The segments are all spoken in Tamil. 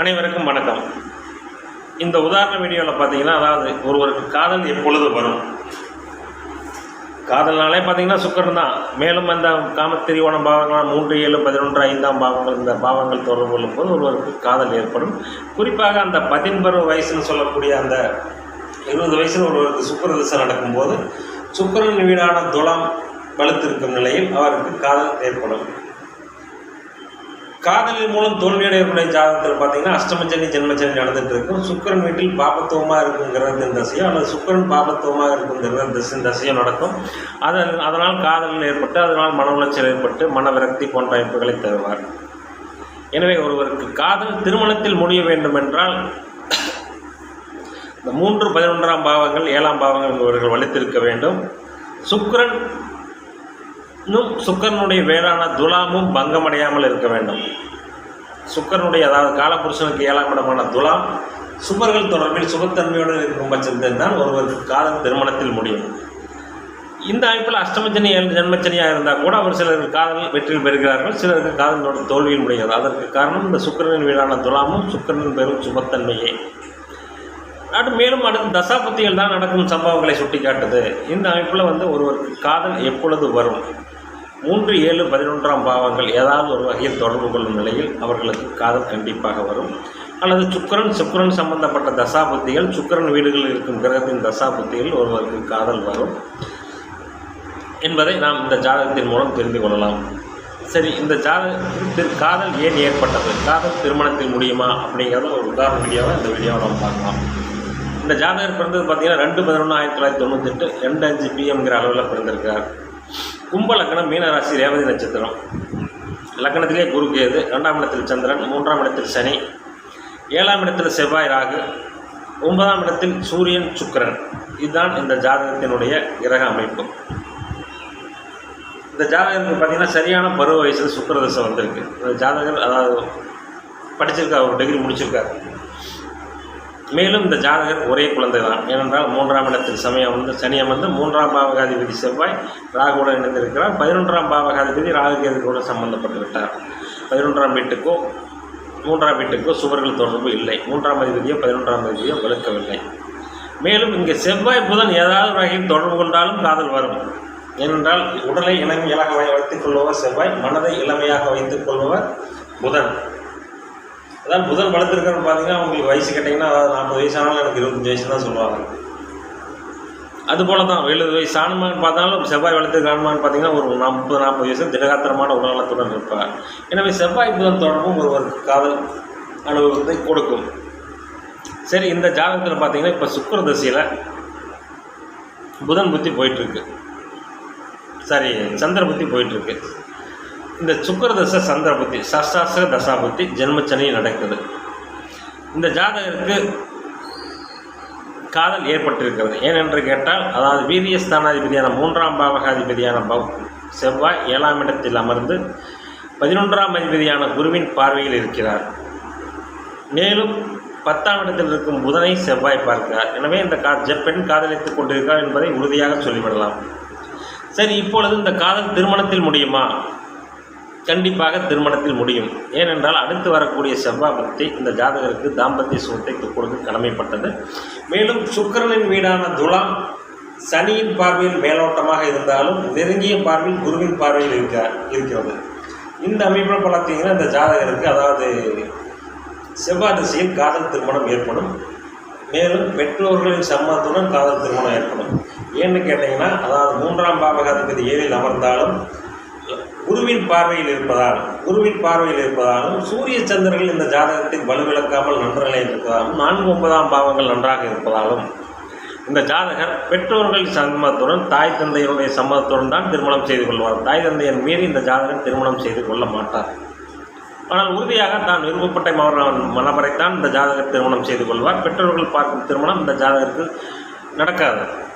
அனைவருக்கும் வணக்கம். இந்த உதாரண வீடியோவில் பார்த்தீங்கன்னா அதாவது ஒருவருக்கு காதல் எப்பொழுது வரும்? காதல்னாலே பார்த்தீங்கன்னா சுக்கரன் தான். மேலும் அந்த காமத்திரிவோண பாவங்களாம் மூன்று ஏழு பதினொன்று ஐந்தாம் பாவங்கள் இந்த பாவங்கள் தொடர்பு கொள்ளும்போது ஒருவருக்கு காதல் ஏற்படும். குறிப்பாக அந்த பதின்பருவ வயசுன்னு சொல்லக்கூடிய அந்த இருபது வயசில் ஒருவருக்கு சுக்கர திசை நடக்கும்போது சுக்கரன் வீடான துளம் வலுத்திருக்கும் நிலையில் அவருக்கு காதல் ஏற்படும். காதலின் மூலம் தோல்வியடையக்கூடிய ஜாதகத்தில் பார்த்தீங்கன்னா அஷ்டமச்சனி ஜென்மச்சனி நடந்துட்டு இருக்கும். சுக்கரன் வீட்டில் பாபத்துவமாக இருக்கும் கிரகத்தின் தசையோ அல்லது சுக்கரன் பாபத்துவமாக இருக்கும் கிரகத்தின் தசையோ நடக்கும். அதன் அதனால் காதலில் ஏற்பட்டு அதனால் மன உளைச்சல் ஏற்பட்டு மன விரக்தி போன்ற அமைப்புகளை தருவார். எனவே ஒருவருக்கு காதல் திருமணத்தில் முடிய வேண்டும் என்றால் இந்த மூன்று பதினொன்றாம் பாவங்கள் ஏழாம் பாவங்கள் இவர்கள் வலித்திருக்க வேண்டும். சுக்கிரன் இன்னும் சுக்கரனுடைய வேளான துலாமும் பங்கமடையாமல் இருக்க வேண்டும். சுக்கரனுடைய அதாவது காலபுருஷனுக்கு ஏழாம் இடமான துலாம் சுபர்கள் தொடர்பில் சுபத்தன்மையுடன் இருக்கும் பட்சத்தில் தான் ஒருவருக்கு காதல் திருமணத்தில் முடியும். இந்த அமைப்பில் அஷ்டமச்சனி ஜென்மச்சனியாக இருந்தால் கூட அவர் சிலருக்கு காதல் வெற்றியில் பெறுகிறார்கள் சிலருக்கு காதலோட தோல்வியில் முடியாது அதற்கு காரணம் இந்த சுக்கரனின் வீடான துலாமும் சுக்கரனின் பெரும் சுபத்தன்மையே. அடுத்து மேலும் அடுத்து தசாபத்திகள் தான் நடக்கும் சம்பவங்களை சுட்டிக்காட்டுது. இந்த அமைப்பில் வந்து ஒருவருக்கு காதல் எப்பொழுது வரும்? மூன்று ஏழு பதினொன்றாம் பாவங்கள் ஏதாவது ஒரு வகையில் தொடர்பு கொள்ளும் நிலையில் அவர்களுக்கு காதல் கண்டிப்பாக வரும். அல்லது சுக்கிரன் சுக்கரன் சம்பந்தப்பட்ட தசாபுத்திகள் சுக்கிரன் வீடுகளில் இருக்கும் கிரகத்தின் தசா புத்திகள் ஒருவருக்கு காதல் வரும் என்பதை நாம் இந்த ஜாதகத்தின் மூலம் தெரிந்து கொள்ளலாம். சரி இந்த ஜாதகத்தில் காதல் ஏன் ஏற்பட்டது? காதல் திருமணத்தில் முடியுமா? அப்படிங்கிறத ஒரு உதாரண வீடியோவை இந்த வீடியோவை நம்ம பார்க்கலாம். இந்த ஜாதகர் பிறந்தது பார்த்தீங்கன்னா ரெண்டு பதினொன்று ஆயிரத்தி தொள்ளாயிரத்தி தொண்ணூத்தெட்டு ரெண்டு அஞ்சு பிஎம்ங்கிற அளவில் பிறந்திருக்கார் கும்ப லக்னம் மீனராசி ரேவதி நட்சத்திரம். லக்னத்திலே குரு கேது ரெண்டாம் இடத்தில் சந்திரன் மூன்றாம் இடத்தில் சனி ஏழாம் இடத்தில் செவ்வாய் ராகு ஒன்பதாம் இடத்தில் சூரியன் சுக்கரன். இதுதான் இந்த ஜாதகத்தினுடைய கிரக அமைப்பு. இந்த ஜாதகத்துக்கு பார்த்திங்கன்னா சரியான பருவ வயசில் சுக்கரதசை வந்திருக்கு. இந்த ஜாதகர் அதாவது படிச்சிருக்கார் ஒரு டிகிரி முடிச்சிருக்காரு. மேலும் இந்த ஜாதகர் ஒரே குழந்தை தான் ஏனென்றால் மூன்றாம் இடத்தில் சமயம் வந்து சனி வந்து மூன்றாம் பாவகாதிபதி செவ்வாய் ராகுடன் இணைந்திருக்கிறார். பதினொன்றாம் பாவகாதிபதி ராகு கேதுகளோடு சம்பந்தப்பட்டு விட்டார். பதினொன்றாம் வீட்டுக்கோ மூன்றாம் வீட்டுக்கோ சுவர்கள் தொடர்பு இல்லை. மூன்றாம் அதிபதியோ பதினொன்றாம் அதிபதியோ வலுக்கவில்லை மேலும் இங்கே செவ்வாய் புதன் ஏதாவது வகையில் தொடர்பு கொண்டாலும் காதல் வரும். ஏனென்றால் உடலை இளமையாக வைத்துக் கொள்பவர் செவ்வாய் மனதை இளமையாக வைத்துக் கொள்பவர் புதன். அதான் புதன் வளர்த்துருக்கிறன்னு பார்த்தீங்கன்னா உங்களுக்கு வயசு கேட்டிங்கன்னா அதாவது நாற்பது வயசானாலும் எனக்கு இருபத்தஞ்சி வயசு தான் சொல்லுவாங்க. அதுபோல தான் எழுபது வயசு ஆணுமான்னு பார்த்தாலும் செவ்வாய் வளர்த்துருக்கானுமான்னு பார்த்தீங்கன்னா ஒரு நாற்பது நாற்பது வயசு திடகாத்திரமான உடல்நலத்துடன் இருப்பார். எனவே செவ்வாய் புதன் தொடர்பும் ஒருவருக்கு காதல் அனுபவத்தை கொடுக்கும். சரி இந்த ஜாதகத்தில் பார்த்தீங்கன்னா இப்போ சுக்கர தசையில் புதன் புத்தி போயிட்டுருக்கு சாரி சந்திர புத்தி போயிட்டுருக்கு இந்த சுக்கரதசை சந்திர புத்தி ஜென்மச்சனையில் தசா புத்தி நடக்குது. இந்த ஜாதகருக்கு காதல் ஏற்பட்டிருக்கிறது. ஏனென்று கேட்டால் அதாவது வீரிய ஸ்தானாதிபதியான மூன்றாம் பாவகாதிபதியான பவ் செவ்வாய் ஏழாம் இடத்தில் அமர்ந்து பதினொன்றாம் அதிபதியான குருவின் பார்வையில் இருக்கிறார். மேலும் பத்தாம் இடத்தில் இருக்கும் புதனை செவ்வாய் பார்க்கிறார். எனவே இந்த கா பெண் காதலித்துக் கொண்டிருக்கிறார் என்பதை உறுதியாக சொல்லிவிடலாம். சரி இப்பொழுது இந்த காதல் திருமணத்தில் முடியுமா? கண்டிப்பாக திருமணத்தில் முடியும். ஏனென்றால் அடுத்து வரக்கூடிய செவ்வாய் பக்தி இந்த ஜாதகருக்கு தாம்பத்திய சுகத்தை கொடுக்க கடமைப்பட்டது. மேலும் சுக்கிரனின் வீடான துலாம் சனியின் பார்வையில் மேலோட்டமாக இருந்தாலும் நெருங்கிய பார்வையில் குருவின் பார்வையில் இருக்க இருக்கிறது. இந்த அமைப்பில் பார்த்தீங்கன்னா இந்த ஜாதகருக்கு அதாவது செவ்வாய் திசையில் காதல் திருமணம் ஏற்படும். மேலும் பெற்றோர்களின் சம்மதத்துடன் காதல் திருமணம் ஏற்படும். ஏன்னு கேட்டிங்கன்னா அதாவது மூன்றாம் பாவகாதிபதி ஏழில் அமர்ந்தாலும் குருவின் பார்வையில் இருப்பதால் குருவின் பார்வையில் இருப்பதாலும் சூரிய சந்திரர்கள் இந்த ஜாதகத்தில் வலுவிழக்காமல் நன்ற நிலையில் இருப்பதாலும் நான்கு ஒன்பதாம் பாவங்கள் நன்றாக இருப்பதாலும் இந்த ஜாதகர் பெற்றோர்கள் சம்மதத்துடன் தாய் தந்தையருடைய சம்மதத்துடன் தான் திருமணம் செய்து கொள்வார். தாய் தந்தையர் மீறி இந்த ஜாதகர் திருமணம் செய்து கொள்ள மாட்டார். ஆனால் உறுதியாக தான் விருப்பப்பட்ட மன- மணவரைத்தான் இந்த ஜாதகர் திருமணம் செய்து கொள்வார். பெற்றோர்கள் பார்க்கும் திருமணம் இந்த ஜாதகருக்கு நடக்காது.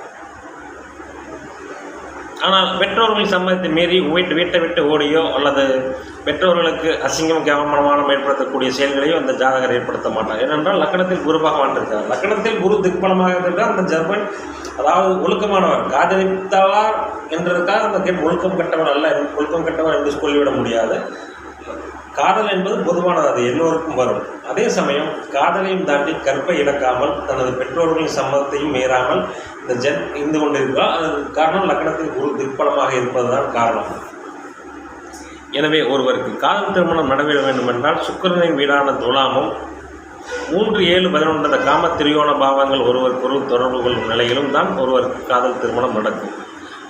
ஆனால் பெற்றோர்கள் சம்மதத்தை மீறி வீட்டு வீட்டை விட்டு ஓடியோ அல்லது பெற்றோர்களுக்கு அசிங்கம் கவனமானம் ஏற்படுத்தக்கூடிய செயல்களையோ அந்த ஜாதகர் ஏற்படுத்த மாட்டார். ஏனென்றால் லக்கணத்தில் குரு பகவான் இருக்கிறார் லக்கணத்தில் குரு திக்பலமாக இருந்தால் அந்த ஜர்மன் அதாவது ஒழுக்கமானவர் காதலித்தவார் என்றதுக்காக அந்த கேட் ஒழுக்கம் கட்டவர் அல்ல ஒழுக்கம் கட்டவர் என்று சொல்லிவிட முடியாது. காதல் என்பது பொதுவானது அது எல்லோருக்கும் வரும். அதே சமயம் காதலையும் தாண்டி கற்பை இழக்காமல் தனது பெற்றோர்களின் சம்மதத்தையும் மீறாமல் இந்த ஜென் இருந்து கொண்டிருக்கிறார் அதற்கு காரணம் லக்னத்தில் குரு திக்பலமாக இருப்பதுதான் காரணம். எனவே ஒருவருக்கு காதல் திருமணம் நடைபெற வேண்டும் என்றால் சுக்கிரனின் வீடான துலாமும் மூன்று ஏழு பதினொன்றத காம திரியோண பாவங்கள் ஒருவருக்கொருவர் தொடர்பு கொள்ளும் நிலையிலும் தான் ஒருவருக்கு காதல் திருமணம் நடக்கும்.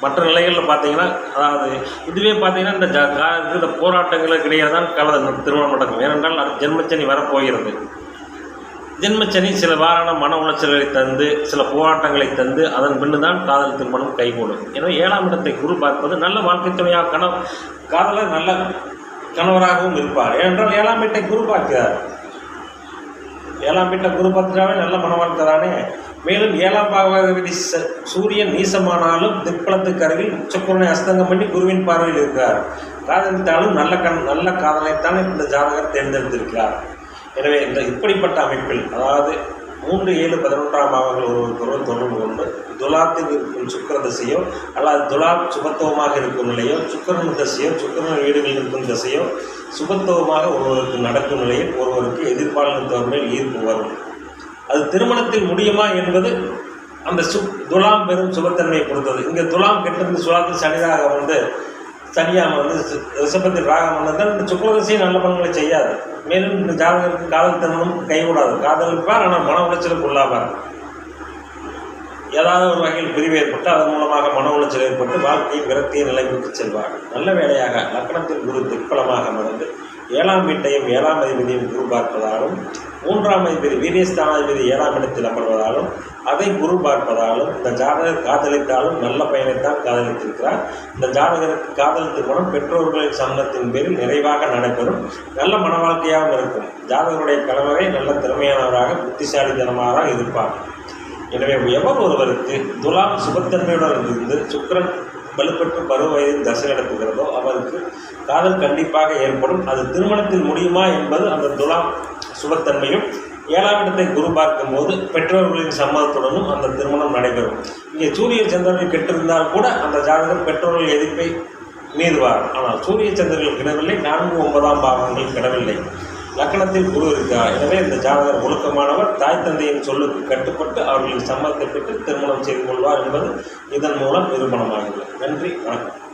மற்ற நிலைகளில் பார்த்தீங்கன்னா அதாவது இதுவே பார்த்தீங்கன்னா இந்த ஜ இந்த போராட்டங்களுக்கு இடையே தான் காதல் திருமணம் நடக்கும். ஏனென்றால் ஜென்மச்சனி வரப்போகிறது. ஜென்மச்சனி சில வாரான மன உளைச்சல்களை தந்து சில போராட்டங்களை தந்து அதன் பின்னு தான் காதல் திருமணம் கைகூடும். எனவே ஏழாம் இடத்தை குரு பார்ப்பது நல்ல வாழ்க்கை துணையாக கணவ காதலர் நல்ல கணவராகவும் இருப்பார். ஏனென்றால் ஏழாம் வீட்டை குரு பார்க்கிறார். ஏழாம் வீட்டை குரு பார்த்துட்டாவே நல்ல மனவாழ்க்கை தானே மேலும் ஏழாம் பாகவதி சூரியன் நீசமானாலும் திக்பலத்துக்கு அருகில் உச்சக்குரனை அஸ்தங்கம் பண்ணி குருவின் பார்வையில் இருக்கிறார் காதலித்தாலும் நல்ல கண் நல்ல காதலைத்தான் இந்த ஜாதகர் தேர்ந்தெடுத்திருக்கிறார். எனவே இந்த இப்படிப்பட்ட அமைப்பில் அதாவது மூன்று ஏழு பதினொன்றாம் பாவங்கள் ஒருவருக்கொருவர் தொடர்பு கொண்டு துலாத்தில் இருக்கும் சுக்கிர திசையோ அல்லது துலா சுபத்துவமாக இருக்கும் நிலையோ சுக்கரன் திசையோ சுக்கரன் வீடுகளில் இருக்கும் திசையோ சுபத்துவமாக ஒருவருக்கு நடக்கும் நிலையில் ஒருவருக்கு எதிர்பாலினத்தவர் மேல் ஈர்ப்பு வரும். அது திருமணத்தில் முடியுமா என்பது அந்த சு துலாம் பெரும் சுபத்தன்மையை பொறுத்தது. இங்கே துலாம் கெட்டிருந்து சுலாத்தில் சனிதாக வந்து தனியாக வந்து ரிஷபத்தில் ராகம் வந்ததால் இந்த சுக்கரதசையும் நல்ல பலன்களை செய்யாது. மேலும் இந்த ஜாதகருக்கு காதல் திருமணம் கைவிடாது காதலிப்பார் ஆனால் மன உளைச்சலுக்கு உள்ளாவார். ஏதாவது ஒரு வகையில் பிரிவு ஏற்பட்டு அதன் மூலமாக மன உளைச்சல் ஏற்பட்டு வாழ்க்கையை விரக்திய நிலைமைக்கு செல்வார். நல்ல வேலையாக லக்னத்தில் குரு திக்பலமாக மறந்து ஏழாம் வீட்டையும் ஏழாம் அதிபதியும் குரு பார்ப்பதாலும் மூன்றாம் அதிபதி வீரியஸ்தானாதிபதி ஏழாம் இடத்தில் அமர்வதாலும் அதை குரு பார்ப்பதாலும் இந்த ஜாதகர் காதலித்தாலும் நல்ல பயனைத்தான் காதலித்திருக்கிறார். இந்த ஜாதகருக்கு காதல் திருமணம் பெற்றோர்களின் சம்மதத்தின் பேரில் நிறைவாக நடைபெறும். நல்ல மன வாழ்க்கையாகவும் இருக்கும். ஜாதகருடைய கணவரை நல்ல திறமையானவராக புத்திசாலித்தனமாக இருப்பார் எனவே எவர் ஒருவருக்கு துலாம் சுபத்தன்மையுடன் இருந்து சுக்கரன் வலுப்பட்டு பருவ வயதில் தசை நடத்துகிறதோ அவருக்கு காதல் கண்டிப்பாக ஏற்படும். அது திருமணத்தில் முடியுமா என்பது அந்த துலாம் சுபத்தன்மையும் ஏழாம் இடத்தை குரு பார்க்கும்போது பெற்றோர்களின் சம்மதத்துடனும் அந்த திருமணம் நடைபெறும். இங்கே சூரிய சந்திரர்கள் கெட்டிருந்தால் கூட அந்த ஜாதகம் பெற்றோர்கள் எதிர்ப்பை மீறுவார். ஆனால் சூரிய சந்திரர்கள் கிடவில்லை நான்கு ஒன்பதாம் பாவங்கள் கிடவில்லை. லக்கணத்தில் குரு இருக்கிறார் எனவே இந்த ஜாதகர் ஒழுக்கமானவர் தாய் தந்தையின் சொல்லுக்கு கட்டுப்பட்டு அவர்களின் சம்மதத்தை பெற்று திருமணம் செய்து கொள்வார் என்பது இதன் மூலம் நிரூபணமாகிறது. நன்றி வணக்கம்.